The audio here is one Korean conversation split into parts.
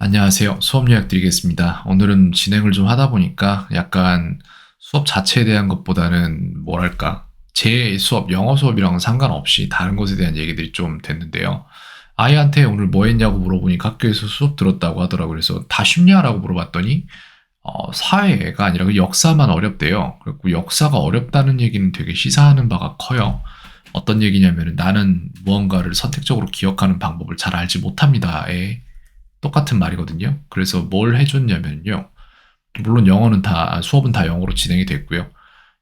안녕하세요. 수업 요약 드리겠습니다. 오늘은 진행을 좀 하다 보니까 약간 수업 자체에 대한 것보다는 뭐랄까 제 수업 영어 수업이랑은 상관없이 다른 것에 대한 얘기들이 좀 됐는데요. 아이한테 오늘 뭐 했냐고 물어보니까 학교에서 수업 들었다고 하더라고요. 그래서 다 쉽냐라고 물어봤더니 어, 사회가 아니라 그 역사만 어렵대요. 그리고 역사가 어렵다는 얘기는 되게 시사하는 바가 커요. 어떤 얘기냐면 나는 무언가를 선택적으로 기억하는 방법을 잘 알지 못합니다에 똑같은 말이거든요. 그래서 뭘 해줬냐면요. 물론 영어는 다, 수업은 다 영어로 진행이 됐고요.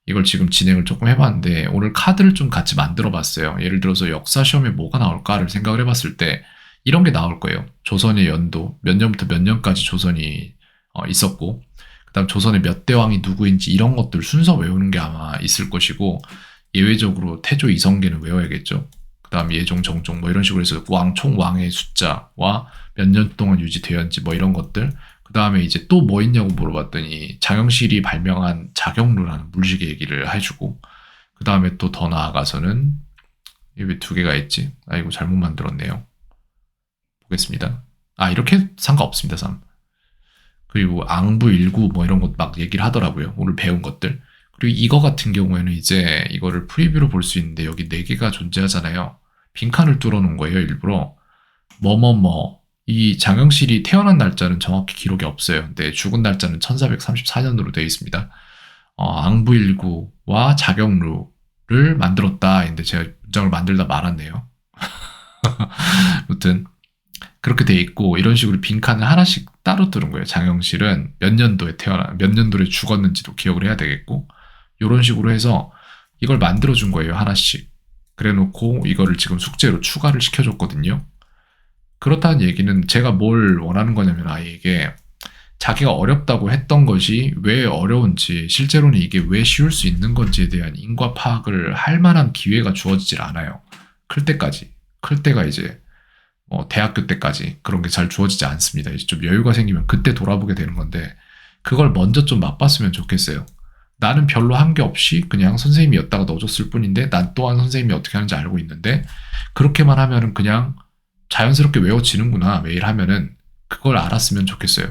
이걸 지금 진행을 조금 해봤는데, 오늘 카드를 좀 같이 만들어 봤어요. 예를 들어서 역사 시험에 뭐가 나올까를 생각을 해봤을 때, 이런 게 나올 거예요. 조선의 연도, 몇 년부터 몇 년까지 조선이 어, 있었고, 그 다음 조선의 몇 대왕이 누구인지 이런 것들 순서 외우는 게 아마 있을 것이고, 예외적으로 태조 이성계는 외워야겠죠. 그 다음 예종, 정종 뭐 이런 식으로 해서 왕, 총 왕의 숫자와 몇 년 동안 유지되었는지 뭐 이런 것들. 그 다음에 이제 또 뭐 있냐고 물어봤더니 장영실이 발명한 자경루라는 물리기 얘기를 해주고 그 다음에 또 더 나아가서는 왜두 개가 있지? 아 이거 잘못 만들었네요. 보겠습니다. 아 이렇게 상관없습니다. 3. 그리고 앙부 일구 뭐 이런 것 막 얘기를 하더라고요. 오늘 배운 것들. 그리고 이거 같은 경우에는 이제 이거를 프리뷰로 볼 수 있는데 여기 네 개가 존재하잖아요. 빈칸을 뚫어 놓은 거예요, 일부러. 뭐뭐뭐. 이 장영실이 태어난 날짜는 정확히 기록이 없어요. 근데 죽은 날짜는 1434년으로 되어 있습니다. 어, 앙부일구와 자경루를 만들었다. 근데 제가 문장을 만들다 말았네요. 아무튼 그렇게 돼 있고 이런 식으로 빈칸을 하나씩 따로 뚫은 거예요. 장영실은 몇 년도에 태어나 몇 년도에 죽었는지도 기억을 해야 되겠고 이런 식으로 해서 이걸 만들어 준 거예요. 하나씩. 그래 놓고 이거를 지금 숙제로 추가를 시켜줬거든요. 그렇다는 얘기는 제가 뭘 원하는 거냐면 아이에게 자기가 어렵다고 했던 것이 왜 어려운지, 실제로는 이게 왜 쉬울 수 있는 건지에 대한 인과 파악을 할 만한 기회가 주어지질 않아요. 클 때까지. 클 때가 이제 뭐 대학교 때까지 그런 게 잘 주어지지 않습니다. 이제 좀 여유가 생기면 그때 돌아보게 되는 건데 그걸 먼저 좀 맛봤으면 좋겠어요. 나는 별로 한 게 없이 그냥 선생님이었다가 넣어줬을 뿐인데 난 또한 선생님이 어떻게 하는지 알고 있는데 그렇게만 하면은 그냥 자연스럽게 외워지는구나 매일 하면은 그걸 알았으면 좋겠어요.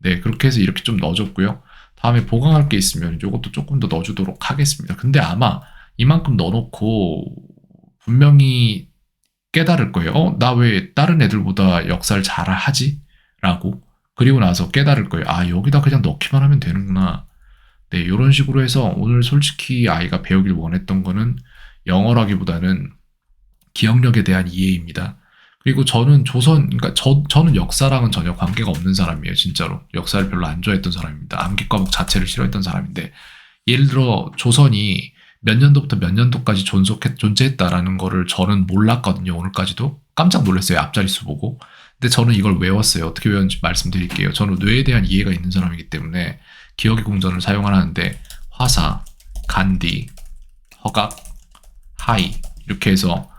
네 그렇게 해서 이렇게 좀 넣어줬고요. 다음에 보강할 게 있으면 이것도 조금 더 넣어주도록 하겠습니다. 근데 아마 이만큼 넣어놓고 분명히 깨달을 거예요. 어, 나 왜 다른 애들보다 역사를 잘 하지? 라고. 그리고 나서 깨달을 거예요. 아, 여기다 그냥 넣기만 하면 되는구나. 네, 이런 식으로 해서 오늘 솔직히 아이가 배우길 원했던 거는 영어라기보다는 기억력에 대한 이해입니다. 그리고 저는 조선, 그러니까 저, 저는 역사랑은 전혀 관계가 없는 사람이에요, 진짜로. 역사를 별로 안 좋아했던 사람입니다. 암기 과목 자체를 싫어했던 사람인데, 예를 들어 조선이 몇 년도부터 몇 년도까지 존속했, 존재했다라는 거를 저는 몰랐거든요, 오늘까지도. 깜짝 놀랐어요, 앞자리 수 보고. 근데 저는 이걸 외웠어요. 어떻게 외웠는지 말씀드릴게요. 저는 뇌에 대한 이해가 있는 사람이기 때문에 기억의 공전을 사용하는데 화사, 간디, 허각, 하이 이렇게 해서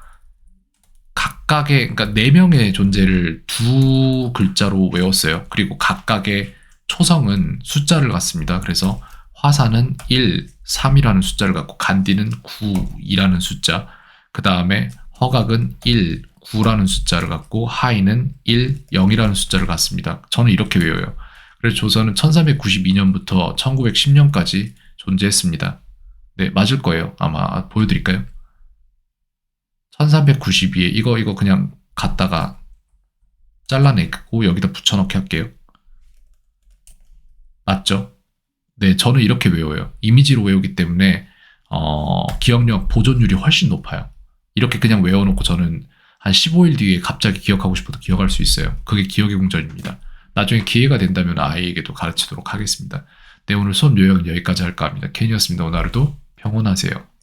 각각의 그러니까 네 명의 존재를 두 글자로 외웠어요. 그리고 각각의 초성은 숫자를 갖습니다. 그래서 화사는 1, 3이라는 숫자를 갖고 간디는 9, 2라는 숫자. 그 다음에 허각은 1, 9라는 숫자를 갖고 하이는 1, 0이라는 숫자를 갖습니다. 저는 이렇게 외워요. 그래서 조선은 1392년부터 1910년까지 존재했습니다. 네, 맞을 거예요. 아마 보여드릴까요? 1392에 이거 이거 그냥 갖다가 잘라내고 여기다 붙여넣기 할게요. 맞죠? 네, 저는 이렇게 외워요. 이미지로 외우기 때문에 어, 기억력 보존율이 훨씬 높아요. 이렇게 그냥 외워놓고 저는 한 15일 뒤에 갑자기 기억하고 싶어도 기억할 수 있어요. 그게 기억의 공전입니다. 나중에 기회가 된다면 아이에게도 가르치도록 하겠습니다. 네, 오늘 수업 요약은 여기까지 할까 합니다. 캔이었습니다. 오늘 하루도 평온하세요.